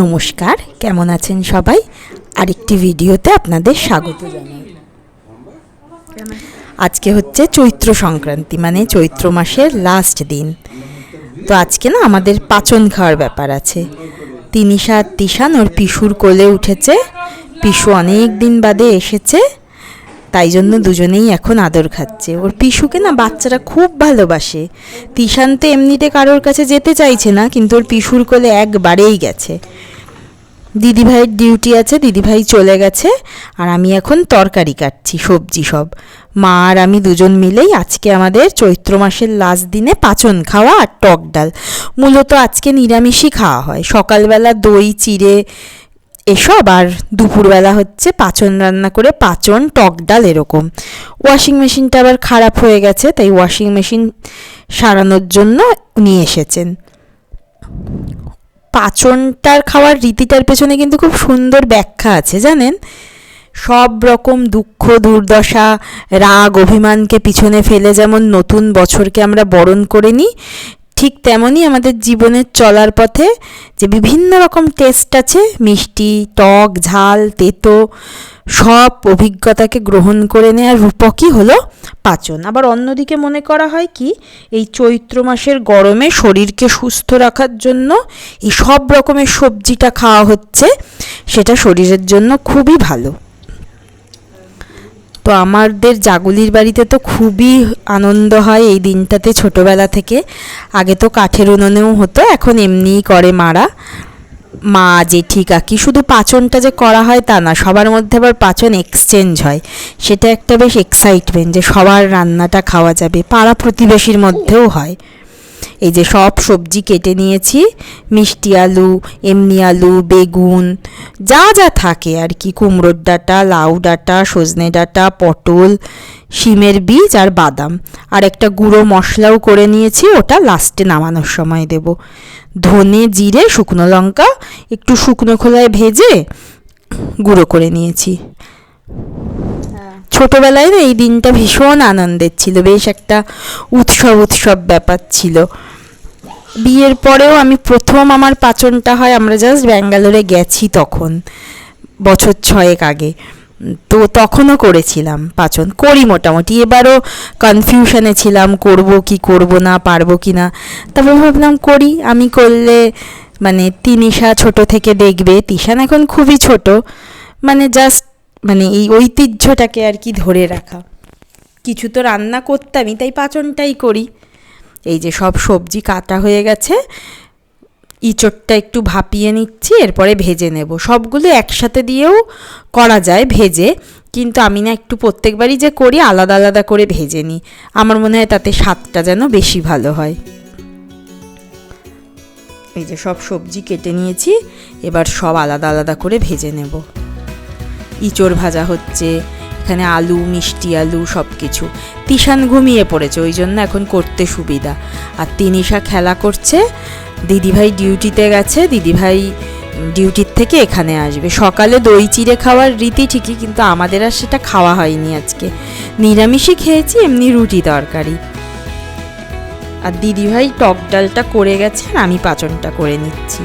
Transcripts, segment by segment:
নমস্কার, কেমন আছেন সবাই? আরেকটি ভিডিওতে আপনাদের স্বাগত জানাই। আজকে হচ্ছে চৈত্র সংক্রান্তি মানে চৈত্র মাসের লাস্ট দিন। তো আজকে না আমাদের পাচন খাওয়ার ব্যাপার আছে। তিনিশা, তিশান ওর পিসুর কোলে উঠেছে। পিসু অনেক দিন বাদে এসেছে। তাই জন্য দুজনেই এখন আদর খাচ্ছে। ওর পিসুকে না বাচ্চারা খুব ভালোবাসে। তিশান তো এমনিতে কারোর কাছে যেতে চাইছে না, কিন্তু ওর পিসুর কোলে একবারেই গেছে। দিদিভাইয়ের ডিউটি আছে, দিদিভাই চলে গেছে, আর আমি এখন তরকারি কাটছি, সবজি সব। মা আর আমি দুজন মিলেই আজকে আমাদের চৈত্র মাসের লাস্ট দিনে পাচন খাওয়া আর টক ডাল। মূলত আজকে নিরামিষই খাওয়া হয়। সকালবেলা দই, চিড়ে এসব আর দুপুরবেলা হচ্ছে পাচন রান্না করে পাচন, টক ডাল এরকম। ওয়াশিং মেশিনটা আবার খারাপ হয়ে গেছে, তাই ওয়াশিং মেশিন সারানোর জন্য নিয়ে এসেছেন। পাচনটার খাওয়ার রীতিটার পেছনে কিন্তু খুব সুন্দর ব্যাখ্যা আছে, জানেন? সব রকম দুঃখ, দুর্দশা, রাগ, অভিমানকে পিছনে ফেলে যেমন নতুন বছরকে আমরা বরণ করে নিই ঠিক তেমনই আমাদের জীবনের চলার পথে যে বিভিন্ন রকম টেস্ট আছে, মিষ্টি, টক, ঝাল, তেতো, সব অভিজ্ঞতাকে গ্রহণ করে নেওয়ার রূপকই হলো পাচন। আবার অন্যদিকে মনে করা হয় কি, এই চৈত্র মাসের গরমে শরীরকে সুস্থ রাখার জন্য এই সব রকমের সবজিটা খাওয়া হচ্ছে, সেটা শরীরের জন্য খুবই ভালো। তো আমাদের জাগুলির বাড়িতে তো খুবই আনন্দ হয় এই দিনটাতে ছোটবেলা থেকে। আগে তো কাঠের উনুনেও হতো, এখন এমনিই করে মারা। মা জেঠি কাকি শুধু পাচনটা যে করা হয় তা না, সবার মধ্যে আবার পাচন এক্সচেঞ্জ হয়। সেটা একটা বেশ এক্সাইটমেন্ট যে সবার রান্নাটা খাওয়া যাবে, পাড়া প্রতিবেশীর মধ্যেও হয়। এই যে সব সবজি কেটে নিয়েছি। মিষ্টি আলু এমনি আলু বেগুন যা যা থাকে আর কি। কুমড়োর ডাঁটা লাউ ডাঁটা সজনে ডাঁটা পটল শিমের বীজ আর বাদাম। আর একটা গুঁড়ো মশলাও করে নিয়েছি ওটা লাস্টে নামানোর সময় দেব। ধনে জিরে শুকনো লঙ্কা একটু শুকনো খোলায় ভেজে গুঁড়ো করে নিয়েছি। ছোটবেলায় না এই দিনটা ভীষণ আনন্দের ছিল বেশ একটা উৎসব উৎসব ব্যাপার ছিল। বিয়ের পরেও আমি প্রথম আমার পাচনটা হয়, আমরা জাস্ট ব্যাঙ্গালোরে গেছি তখন, বছর ছয়েক আগে। তো তখনও করেছিলাম পাচন, করি মোটামুটি। এবারও কনফিউশনে ছিলাম, করব কি করব না, পারব কি না। তারপর ভাবলাম করি, আমি করলে মানে তিনিশা ছোট থেকে দেখবে, তিশান এখন খুবই ছোট। মানে জাস্ট মানে এই ঐতিহ্যটাকে আর কি ধরে রাখা। কিছু তো রান্না করতামই তাই পাচনটাই করি। এই যে সব সবজি কাটা হয়ে গেছে, ইঁচড়টা একটু ভাপিয়ে নিচ্ছি, এরপরে ভেজে নেব। সবগুলো একসাথে দিয়েও করা যায় ভেজে, কিন্তু আমি না একটু প্রত্যেকবারই যে করি, আলাদা আলাদা করে ভেজে নিই। আমার মনে হয় তাতে স্বাদটা যেন বেশি ভালো হয়। এই যে সব সবজি কেটে নিয়েছি, এবার সব আলাদা আলাদা করে ভেজে নেব। ইঁচড় ভাজা হচ্ছে এখানে আলু, মিষ্টি আলু সব কিছু তিশান ঘুমিয়ে পড়েছে, ওই জন্য এখন করতে সুবিধা। আর তিনিশা খেলা করছে, দিদিভাই ডিউটিতে গেছে, দিদিভাই ডিউটির থেকে এখানে আসবে। সকালে দই চিড়ে খাওয়ার রীতি ঠিকই, কিন্তু আমাদের আর সেটা খাওয়া হয়নি আজকে। নিরামিষই খেয়েছি, এমনি রুটি তরকারি। আর দিদিভাই টক ডালটা করে গেছে, আর আমি পাচনটা করে নিচ্ছি।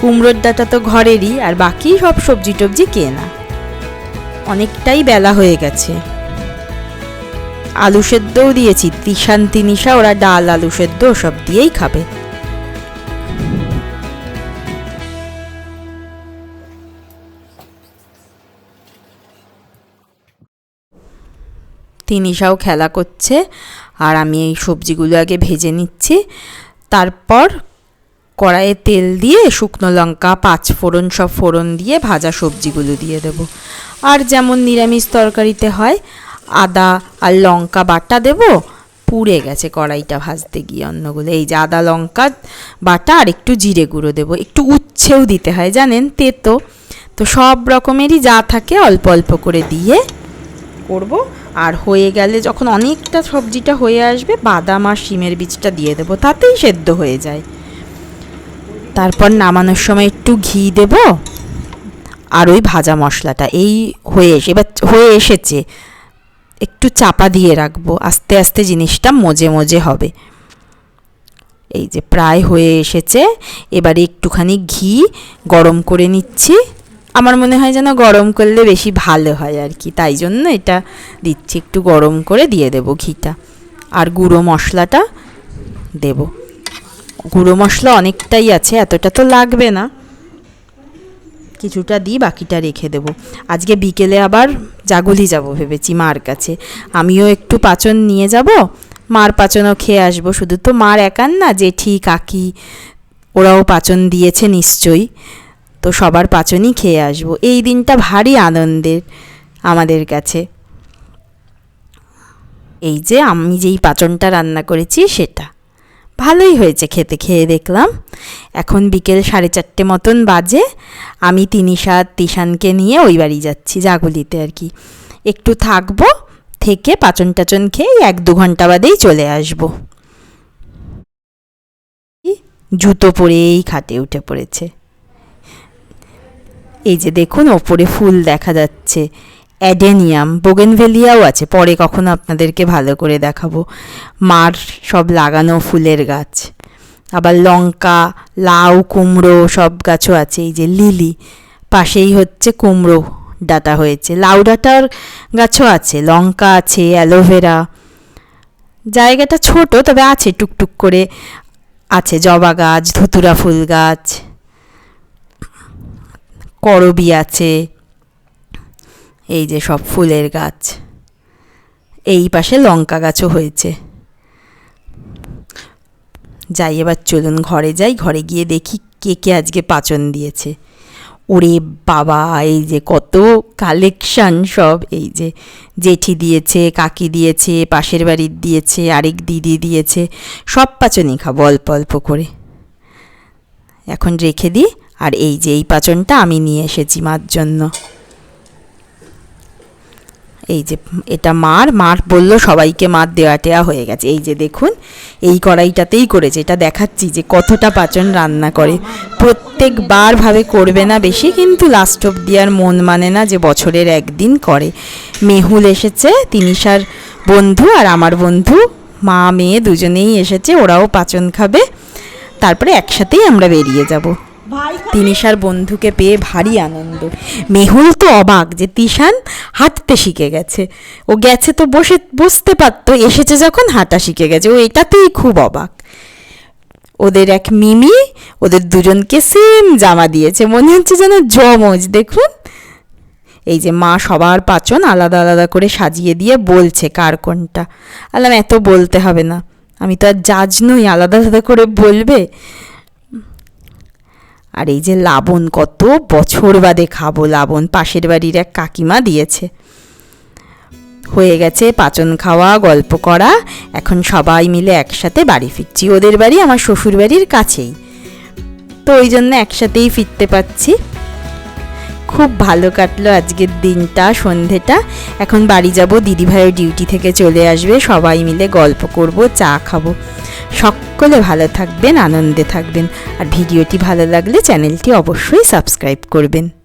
কুমড়োর ডাটা তো ঘরেরই, আর বাকি সব সবজি টবজি কেনা। অনেকটাই বেলা হয়ে গেছে। আলু সেদ্ধও দিয়েছি তিশান তিনিশা ওরা ডাল, আলু সেদ্ধ সব দিয়েই খাবে। তিনিশাও খেলা করছে, আর আমি এই সবজিগুলো আগে ভেজে নিচ্ছি। তারপর কড়াইয়ে তেল দিয়ে শুকনো লঙ্কা, পাঁচ ফোড়ন, সব ফোড়ন দিয়ে ভাজা সবজিগুলো দিয়ে দেব। আর যেমন নিরামিষ তরকারিতে হয়, আদা আর লঙ্কা বাটা দেব, পুড়ে গেছে কড়াইটা ভাজতে গিয়ে অন্যগুলো এই যে আদা, লঙ্কা বাটা আর একটু জিরে গুঁড়ো দেবো। একটু উচ্ছেও দিতে হয়, জানেন, তেতো। তো সব রকমেরই যা থাকে অল্প অল্প করে দিয়ে করব। আর হয়ে গেলে যখন অনেকটা সবজিটা হয়ে আসবে, বাদাম আর শিমের বীজটা দিয়ে দেবো, তাতেই সেদ্ধ হয়ে যায়। তারপর নামানোর সময় একটু ঘি দেব আর ওই ভাজা মশলাটা। এই হয়ে এসে, এবার হয়ে এসেছে। একটু চাপা দিয়ে রাখব। আস্তে আস্তে জিনিসটা মজে মজে হবে। এই যে প্রায় হয়ে এসেছে। এবারে একটুখানি ঘি গরম করে নিচ্ছি। আমার মনে হয় যেন গরম করলে বেশি ভালো হয় আর কি। তাই জন্য এটা দিচ্ছি। একটু গরম করে দিয়ে দেব ঘিটা। আর গুঁড়ো মশলাটা দেব। গুঁড়ো মশলা অনেকটাই আছে, এতটা তো লাগবে না। কিছুটা দিই, বাকিটা রেখে দেব। আজকে বিকেলে আবার জাগুলি যাব ভেবেছি মার কাছে। আমিও একটু পাচন নিয়ে যাব, মার পাচনও খেয়ে আসব। শুধু তো মার একান না, জেঠি, কাকি, ওরাও পাচন দিয়েছে নিশ্চয়ই। তো সবার পাচনই খেয়ে আসব। এই দিনটা ভারী আনন্দের আমাদের কাছে। এই যে আমি যেই পাচনটা রান্না করেছি, সেটা। ভালোই হয়েছে খেতে, খেয়ে দেখলাম। এখন বিকেল সাড়ে চারটে মতন বাজে। আমি তিনিশা, তিশানকে নিয়ে ওই বাড়ি যাচ্ছি, জাগুলিতে আর কি। একটু থাকব, থেকে পাচন টাচন খেয়ে এক দু ঘণ্টা বাদেই চলে আসব। জুতো পরেই খাটে উঠে পড়েছে। এই যে দেখুন, ওপরে ফুল দেখা যাচ্ছে। অ্যাডেনিয়াম, বোগেনভেলিয়াও আছে। পরে কখনো আপনাদেরকে ভালো করে দেখাবো। মার সব লাগানো ফুলের গাছ। আবার লঙ্কা, লাউ, কুমড়ো সব গাছও আছে। এই যে লিলি, পাশেই হচ্ছে কুমড়ো ডাটা হয়েছে। লাউ ডাটার গাছও আছে। লঙ্কা আছে, অ্যালোভেরা। জায়গাটা ছোট, তবে আছে টুকটুক করে। আছে জবা গাছ, ধুতুরা ফুল গাছ। করবি আছে। এই যে সব ফুলের গাছ। এই পাশে লঙ্কা গাছও হয়েছে। যাই, এবার চলুন ঘরে যাই। ঘরে গিয়ে দেখি কে কে আজকে পাচন দিয়েছে। ওরে বাবা, এই যে কত কালেকশন সব। এই যে জেঠি দিয়েছে, কাকি দিয়েছে, পাশের বাড়ির দিয়েছে, আরেক দিদি দিয়েছে। সব পাচনই খাব অল্প অল্প করে। এখন রেখে দিই। আর এই যে এই পাচনটা আমি নিয়ে এসেছি মার জন্য। এই যে, এটা মার মার বলল সবাইকে মার দেওয়া টেয়া হয়ে গেছে। এই যে দেখুন, এই কড়াইটাতেই করেছে। এটা দেখাচ্ছি যে কতটা পাচন রান্না করে। প্রত্যেকবার ভাবে করবে না বেশি, কিন্তু লাস্ট অব্দি আর মন মানে না যে বছরের একদিন করে। মেহুল এসেছে, তিনিশার বন্ধু আর আমার বন্ধু। মা, মেয়ে দুজনেই এসেছে, ওরাও পাচন খাবে। তারপরে একসাথেই আমরা বেরিয়ে যাব। তিনিশার বন্ধুকে পেয়ে ভারী আনন্দ। মেহুল তো অবাক যে তিশান হাঁটতে শিখে গেছে। ও গেছে তো বসে, বসতে পারতো, এসেছে যখন হাঁটা শিখে গেছে। ও এটাতেই খুব অবাক। ওদের এক মিমি, ওদের দুজনকে সেম জামা দিয়েছে। মনে হচ্ছে যেন জমজ, দেখুন। এই যে মা সবার পাচন আলাদা আলাদা করে সাজিয়ে দিয়ে বলছে কার কোনটা। আলাম, এত বলতে হবে না। আমি তো আর জাজ নই, আলাদা আলাদা করে বলবে। আর এই যে লাবণ কত বছর বাদে খাব লাবণ, পাশের বাড়ির এক কাকিমা দিয়েছে। হয়ে গেছে পাচন খাওয়া, গল্প করা, এখন সবাই মিলে একসাথে বাড়ি ফিরছি। ওদের বাড়ি আমার শ্বশুর বাড়ির কাছেই। তো ওই জন্য একসাথেই ফিরতে পারছি। খুব ভালো কাটলো আজকের দিনটা, সন্ধেটা। এখন বাড়ি যাব দিদিভাইয়ের ডিউটি থেকে চলে আসবে, সবাই মিলে গল্প করব, চা খাব। সকলে ভালো থাকবেন আনন্দে থাকবেন। আর ভিডিওটি ভালো লাগলে চ্যানেলটি অবশ্যই সাবস্ক্রাইব করবেন।